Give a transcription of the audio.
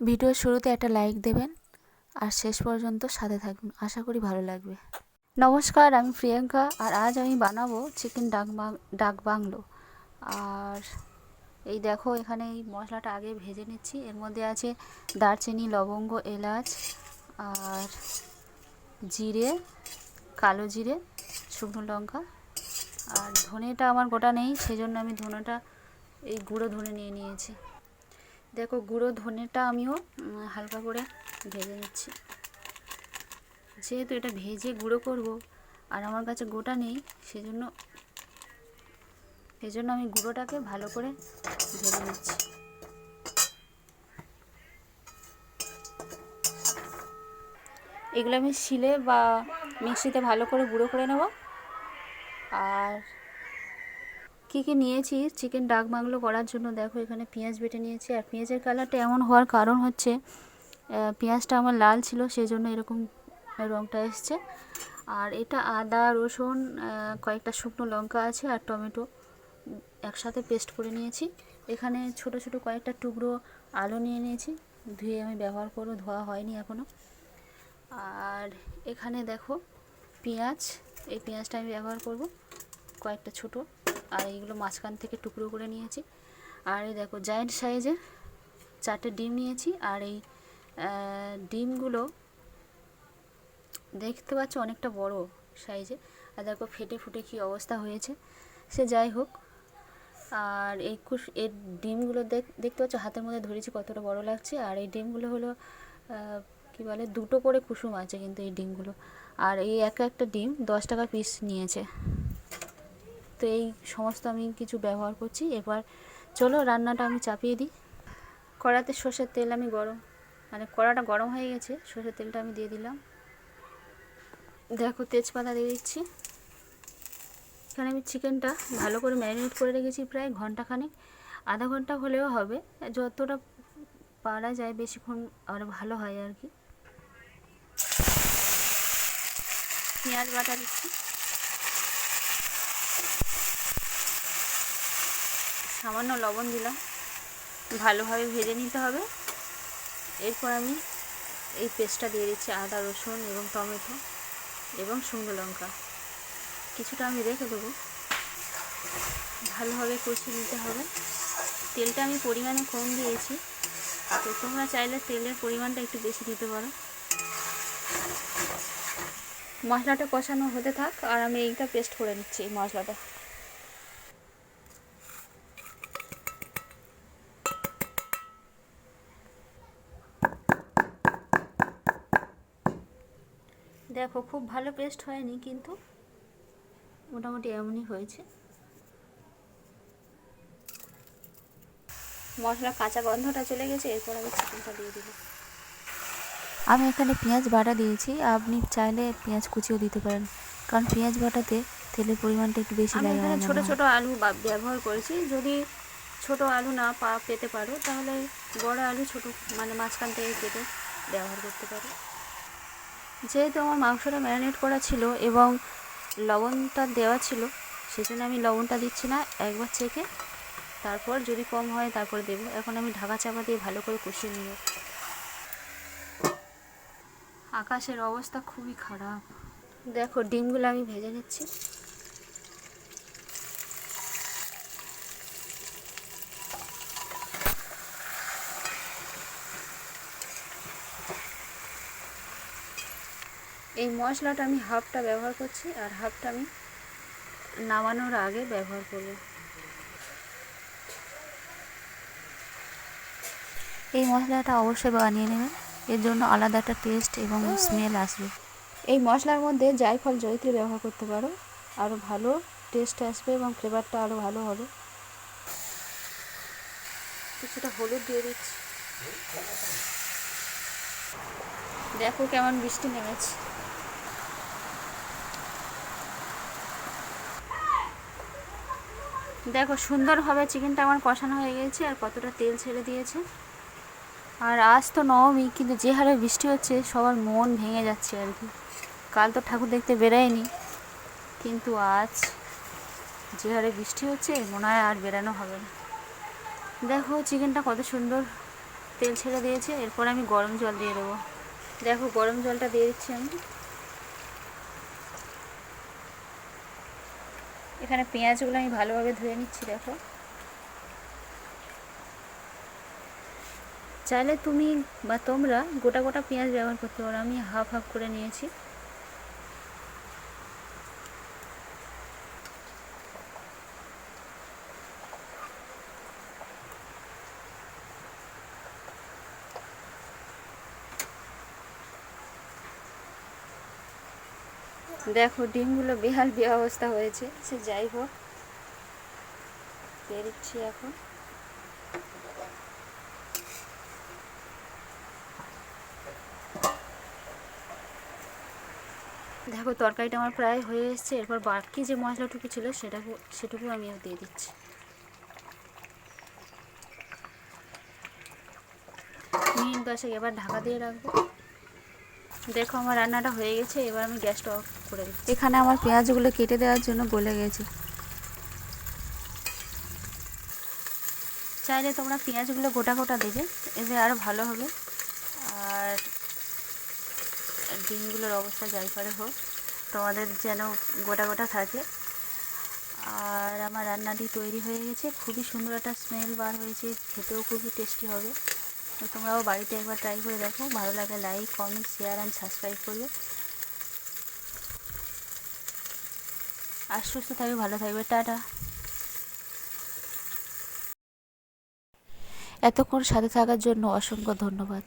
ভিডিওর শুরুতে একটা লাইক দেবেন আর শেষ পর্যন্ত সাথে থাকবেন আশা করি ভালো লাগবে। নমস্কার, আমি প্রিয়াঙ্কা আর আজ আমি বানাবো চিকেন ডাক ডাক বাংলো। আর এই দেখো, এখানে এই মশলাটা আগে ভেজে নিচ্ছি। এর মধ্যে আছে দারচিনি, লবঙ্গ, এলাচ আর জিরে, কালো জিরে, শুকনো লঙ্কা আর ধনেটা আমার গোটা নেই, সেজন্য আমি ধনেটা, এই গুঁড়ো ধনে নিয়ে নিয়েছি। দেখো গুঁড়ো ধনেটা আমিও হালকা করে ভেজে নিচ্ছি। যেহেতু এটা ভেজে গুঁড়ো করব, আর আমার কাছে গোটা নেই, সেজন্য সেজন্য আমি গুঁড়োটাকে ভালো করে ভেজে নিচ্ছি। এগুলো আমি শিলে বা মিক্সিতে ভালো করে গুঁড়ো করে নেব। আর কী কী নিয়েছি চিকেন ডাক বাংলো করার জন্য। দেখো, এখানে পেঁয়াজ বেটে নিয়েছি। আর পেঁয়াজের কালারটা এমন হওয়ার কারণ হচ্ছে পেঁয়াজটা আমার লাল ছিল সেই জন্য এরকম রঙটা এসছে। আর এটা আদা, রসুন কয়েকটা শুকনো লঙ্কা আছে আর টমেটো একসাথে পেস্ট করে নিয়েছি। এখানে ছোট ছোট কয়েকটা টুকরো আলু নিয়ে নিয়েছি। ধুয়ে আমি ব্যবহার করব, ধোয়া হয়নি এখনও আর এখানে দেখো, পেঁয়াজ, এই পেঁয়াজটা আমি ব্যবহার করব কয়েকটা ছোট। আর এইগুলো মাঝখান থেকে টুকরো করে নিয়েছি। আর এই দেখো জায়েন্ট সাইজের চারটে ডিম নিয়েছি। আর এই ডিমগুলো দেখতে পাচ্ছ অনেকটা বড় সাইজে আর দেখো, ফেটে ফুটে কী অবস্থা হয়েছে। সে যাই হোক, আর এই কুস এর ডিমগুলো দেখ, দেখতে পাচ্ছ হাতের মধ্যে ধরেছি কতটা বড় লাগছে। আর এই ডিমগুলো হলো কি বলে, দুটো করে কুসুম আছে কিন্তু এই ডিমগুলো। আর এই এক একটা ডিম দশ টাকা পিস নিয়েছে। তো এই সমস্ত আমি কিছু ব্যবহার করছি। এবার চলো রান্নাটা আমি চাপিয়ে দিই। কড়াতে সর্ষের তেল আমি গরম মানে কড়াটা গরম হয়ে গেছে, সর্ষের তেলটা আমি দিয়ে দিলাম। দেখো তেজপাতা দিয়ে দিচ্ছি। এখানে আমি চিকেনটা ভালো করে ম্যারিনেট করে রেখেছি প্রায় ঘন্টাখানেক। আধা ঘণ্টা হলেও হবে, যতটা পারা যায় বেশিক্ষণ আর ভালো হয় আর কি। পেঁয়াজ বাটা দিচ্ছি। সামান্য লবণ দিলাম। ভালোভাবে ভেজে নিতে হবে। এরপর আমি এই পেস্টটা দিয়ে দিচ্ছি আদা, রসুন এবং টমেটো এবং শুকনো লঙ্কা। কিছুটা আমি রেখে দেবো। ভালোভাবে কষিয়ে নিতে হবে। তেলটা আমি পরিমাণে কম দিয়েছি। তো তোমরা চাইলে তেলের পরিমাণটা একটু বেশি দিতে পারো। মশলাটা কষানো হতে থাক আর আমি এইটা পেস্ট করে নিচ্ছি এই মশলাটা। দেখো খুব ভালো পেস্ট হয়নি কিন্তু মোটামুটি এমনই হয়েছে। মশলা কাঁচা গন্ধটা চলে গেছে এরপর আমি চিকেনটা দিয়ে দিব। আমি এখানে পেঁয়াজ বাটা দিয়েছি আপনি চাইলে পেঁয়াজ কুচিও দিতে পারেন। কারণ পেঁয়াজ বাটাতে তেলের পরিমাণটা একটু বেশি লাগে এখানে ছোট। ছোট আলু বা- ব্যবহার করেছি। যদি ছোট আলু না পা পেতে পারো তাহলে বড় আলু ছোট মানে মাঝখান থেকে কেটে ব্যবহার করতে পারো। যেহেতু আমার মাংসটা ম্যারিনেট করা ছিল এবং লবণটা দেওয়া ছিল, সেজন্য আমি লবণটা দিচ্ছি না, একবার চেখে। তারপর যদি কম হয় তারপর দেব। এখন আমি ঢাকা চাপা দিয়ে ভালো করে কষিয়ে নিব। আকাশের অবস্থা খুবই খারাপ। দেখো, ডিমগুলো আমি ভেজে নিচ্ছি। এই মশলাটা আমি হাফটা ব্যবহার করছি আর হাফটা আমি নামানোর আগে ব্যবহার করব। এই মশলাটা অবশ্যই বানিয়ে নেবেন। এর জন্য আলাদা একটা টেস্ট এবং স্মেল আসবে। এই মশলার মধ্যে জায়ফল জয়িত্রী ব্যবহার করতে পারো। আরও ভালো টেস্ট আসবে এবং ফ্লেভারটা আরও ভালো হবে। কিছুটা হলুদ দিয়ে দিচ্ছি। দেখো কেমন বৃষ্টি নেমেছে। দেখো সুন্দরভাবে চিকেনটা আমার কষানো হয়ে গেছে আর কতটা তেল ছেড়ে দিয়েছে। আর আজ তো নবমী, কিন্তু যে হারে বৃষ্টি হচ্ছে, সবার মন ভেঙে যাচ্ছে আর কি। কাল তো ঠাকুর দেখতে বেরোয়নি, কিন্তু আজ যে হারে বৃষ্টি হচ্ছে, মনে হয় আর বেরানো হবে না। দেখো, চিকেনটা কত সুন্দর তেল ছেড়ে দিয়েছে, এরপর আমি গরম জল দিয়ে দেবো। দেখো, গরম জলটা দিয়ে দিচ্ছি আমি। এখানে পেঁয়াজগুলো আমি ভালোভাবে ধুয়ে নিচ্ছি, দেখো। চাইলে তুমি বা তোমরা গোটা গোটা পেঁয়াজ ব্যবহার করতে পারো। আমি হাফ হাফ করে নিয়েছি। দেখো, ডিমগুলো বেহাল বে অবস্থা হয়েছে। সে যাই হোক দিচ্ছি এখন। দেখো, তরকারিটা আমার প্রায় হয়ে এসেছে, এরপর বাকি যে মশলাটুকু ছিল সেটাকে, সেটুকু আমিও দিয়ে দিচ্ছি। মিনিট দশেক এবার ঢাকা দিয়ে রাখব। দেখো, আমার রান্নাটা হয়ে গেছে, এবার আমি গ্যাসটা অফ করে এখানে আমার পেঁয়াজগুলো কেটে দেওয়ার জন্য গলে গেছে। চাইলে তোমরা পেঁয়াজগুলো গোটা গোটা দেবে, এতে আরও ভালো হবে। আর ডিমগুলোর অবস্থা যাই পারে হোক, তোমাদের যেন গোটা গোটা থাকে। আর আমার রান্নাটি তৈরি হয়ে গেছে, খুবই সুন্দর একটা স্মেল বার হয়েছে, খেতেও খুবই টেস্টি হবে। তো তোমরাও বাড়িতে একবার ট্রাই করে দেখো, ভালো লাগে like comment share and subscribe করবে। আর সুস্থ থাকবে ভালো থাকবে টাটা। এতক্ষণ সাথে থাকার জন্য অসংখ্য ধন্যবাদ।